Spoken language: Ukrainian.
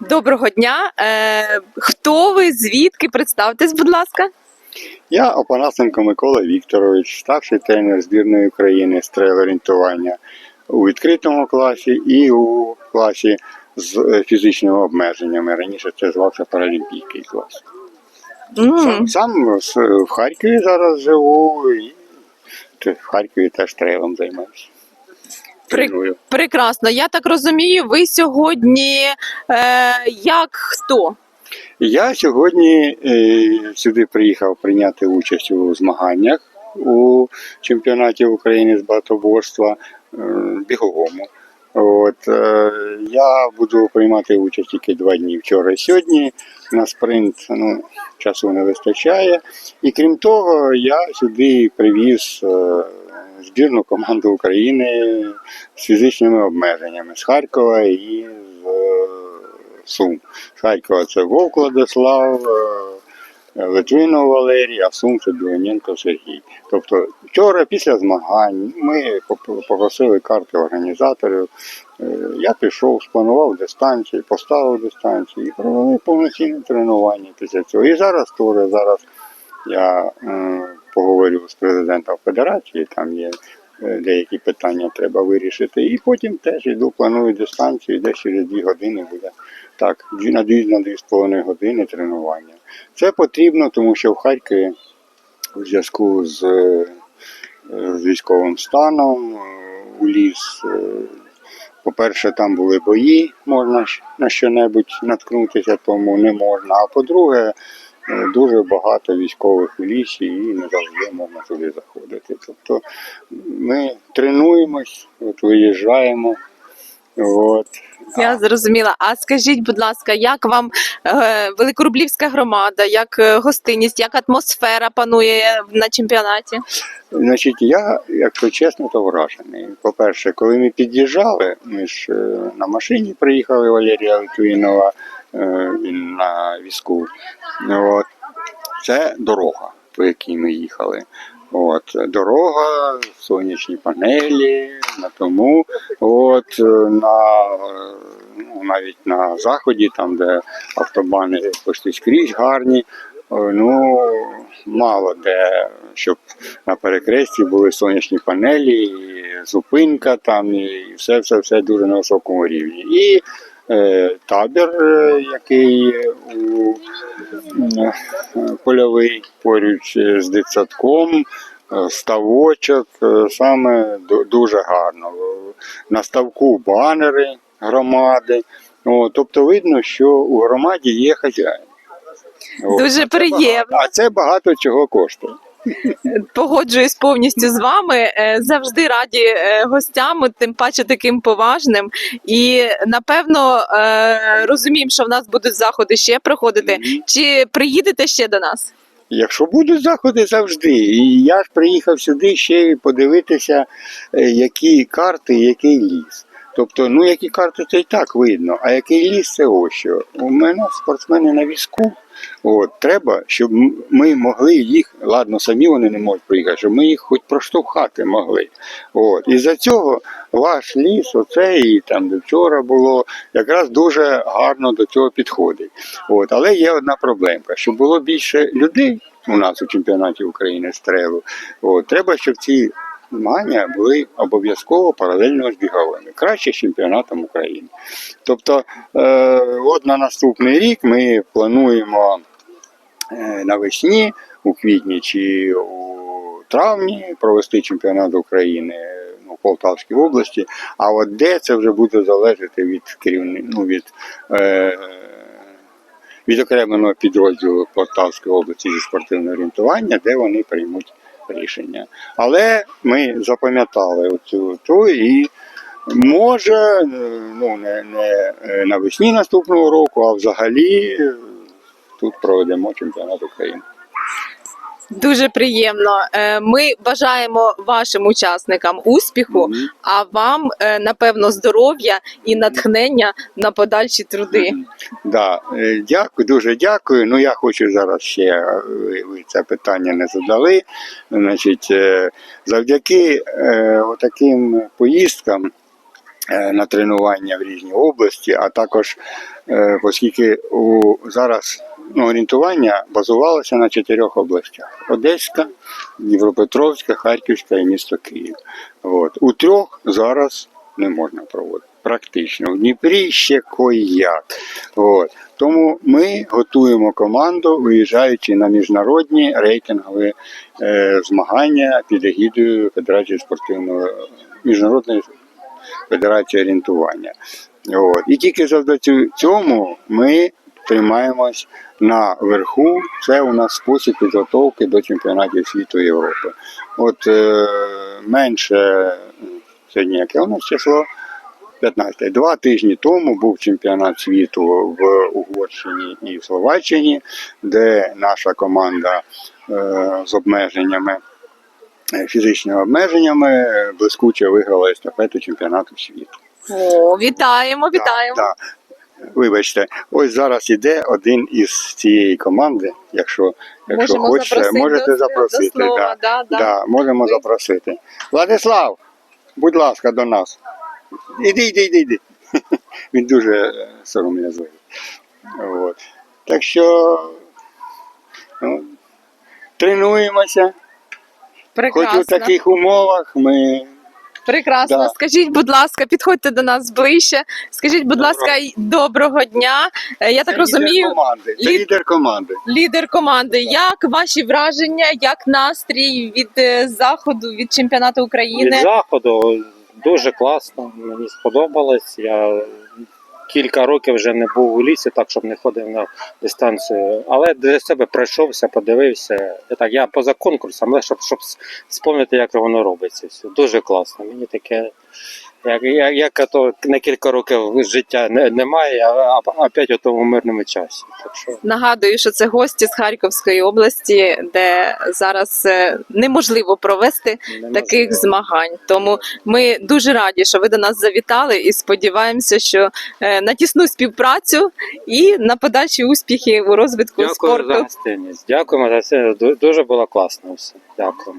Доброго дня. Е, хто ви? Звідки? Представтесь, будь ласка. Я Опанасенко Микола Вікторович, старший тренер збірної України з трейл-орієнтування у відкритому класі і у класі з е, фізичними обмеженнями. Раніше це звався паралімпійський клас. М, Сам, сам в Харкові зараз живу і в Харкові теж трейлом займаюся. Треную. прекрасно. Я так розумію, ви сьогодні е, як хто? Я сьогодні е, сюди приїхав прийняти участь у змаганнях у чемпіонаті України з багатоборства е, біговому. От, е, я буду приймати участь тільки два дні вчора і сьогодні. На спринт ну, часу не вистачає. І крім того, я сюди привіз е, збірну команду України з фізичними обмеженнями з Харкова і з е, Сум. З Харкова це Вовк Владислав, е, Литвинов Валерій, а Сум це Білоненко Сергій. Тобто вчора після змагань ми попросили карти організаторів. Е, Я пішов, спланував дистанції, поставив дистанції і провели повноцінне тренування після цього. І зараз теж зараз я поговорю з президентом федерації, там є е, деякі питання треба вирішити. І потім теж йду, планую дистанцію, десь через дві години буде так, на дві на дві з половиною години тренування. Це потрібно, тому що в Харкові у зв'язку з, е, з військовим станом е, у ліс. По-перше, там були бої, можна на що-небудь наткнутися, тому не можна. А по-друге, дуже багато військових у лісі і не завжди можна туди заходити. Тобто ми тренуємось, от виїжджаємо. От. Я зрозуміла. А скажіть, будь ласка, як вам е, Великорублівська громада, як е, гостинність, як атмосфера панує на чемпіонаті? Значить, я, якщо чесно, то вражений. По-перше, коли ми під'їжджали, ми ж е, на машині приїхали Валерія Литвинова, на візку. От. Це дорога, по якій ми їхали. От, дорога, сонячні панелі, на тому. От, е, на, е, ну, навіть на заході, там, де автобани почти скрізь гарні, е, ну, мало де, щоб на перекресті були сонячні панелі, і зупинка там, і все, все, все дуже на високому рівні. І е, табір, е, який у е, польовий поруч з дитсадком, е, ставочок, е, саме дуже гарно. На ставку банери громади. О, тобто видно, що у громаді є хазяїн. Дуже це приємно. багато- А це багато чого коштує. Погоджуюсь повністю з вами. Е, Завжди раді е, гостям, тим паче таким поважним. І напевно е, розуміємо, що в нас будуть заходи ще проходити. Чи приїдете ще до нас? Якщо будуть заходи завжди. І я ж приїхав сюди ще подивитися, які карти, який ліс. Тобто, ну які карти, це і так видно, а який ліс це ось що. У мене спортсмени на візку. От, треба, щоб ми могли їх, ладно, самі вони не можуть приїхати, щоб ми їх хоч проштовхати могли. От. І за цього ваш ліс, оце і там, де вчора було, якраз дуже гарно до цього підходить. От. Але є одна проблемка, щоб було більше людей у нас у чемпіонаті України з трейлу. От. Треба, щоб ці змагання були обов'язково паралельно з біговими, краще з чемпіонатом України. Тобто, е, от на наступний рік ми плануємо е, навесні, у квітні чи у травні провести чемпіонат України ну, Полтавській області. А от де це вже буде залежати від керівни, ну, від, е, відокремленого підрозділу Полтавської області зі спортивного орієнтування, де вони приймуть рішення. Але ми запам'ятали оцю ту і може ну, не, не е, навесні наступного року, а взагалі е, тут проведемо чемпіонат України. Дуже приємно. Е, Ми бажаємо вашим учасникам успіху, а вам, е, напевно, здоров'я і натхнення на подальші труди. Да, е, дякую, дуже дякую. Ну я хочу зараз ще ви, це питання не задали. Значить, завдяки таким поїздкам на тренування в різні області, а також оскільки у, зараз ну, орієнтування базувалося на чотирьох областях: Одеська, Дніпропетровська, Харківська і місто Київ. От. У трьох зараз не можна проводити. Практично. В Дніпрі ще кой-як. От. Тому ми готуємо команду, виїжджаючи на міжнародні рейтингові е, змагання під егідою Федерації спортивного міжнародної федерації орієнтування. От. І тільки завдяки цьому ми тримаємось на верху. Це у нас спосіб підготовки до чемпіонатів світу Європи. От е, менше сьогодні, яке у нас число? 15. Два тижні тому був чемпіонат світу в Угорщині і в Словаччині, де наша команда е, з обмеженнями, е, фізичними обмеженнями е, блискуче виграла естафету чемпіонату світу. О, вітаємо, вітаємо. Да, да. Вибачте, ось зараз іде один із цієї команди. Якщо, якщо Можемо хочете, можете до, запросити. до слова. да. Да, да. Да, можемо Ви- запросити. Владислав, будь ласка, до нас. Іди, іди, іди, іди. Він дуже е, сором'язливий. От. Так що ну, тренуємося. Хоч у таких умовах ми Прекрасно. Да. Скажіть, будь ласка, підходьте до нас ближче. Скажіть, будь Доброго. ласка, доброго дня. Я Я так це розумію, лідер команди. Це лід- лідер команди. лідер команди. Як ваші враження, як настрій від е, заходу, від чемпіонату Від України? заходу дуже класно, мені сподобалось. Я кілька років вже не був у лісі, так щоб не ходив на дистанцію. Але для себе пройшовся, подивився. І так, я поза конкурсом, але щоб, щоб спомнити, як воно робиться. Все. Дуже класно. Мені таке. Як, як, як то на кілька років життя не, немає, а, опять у тому мирному часі. Так що Нагадую, що це гості з Харківської області, де зараз е, неможливо провести неможливо. таких змагань. Тому ми дуже раді, що ви до нас завітали, і сподіваємося, що е, на тісну співпрацю і на подальші успіхи у розвитку Дякую спорту. за гостинність. Дякуємо за це. Ду- Дуже було класно все. Дякую.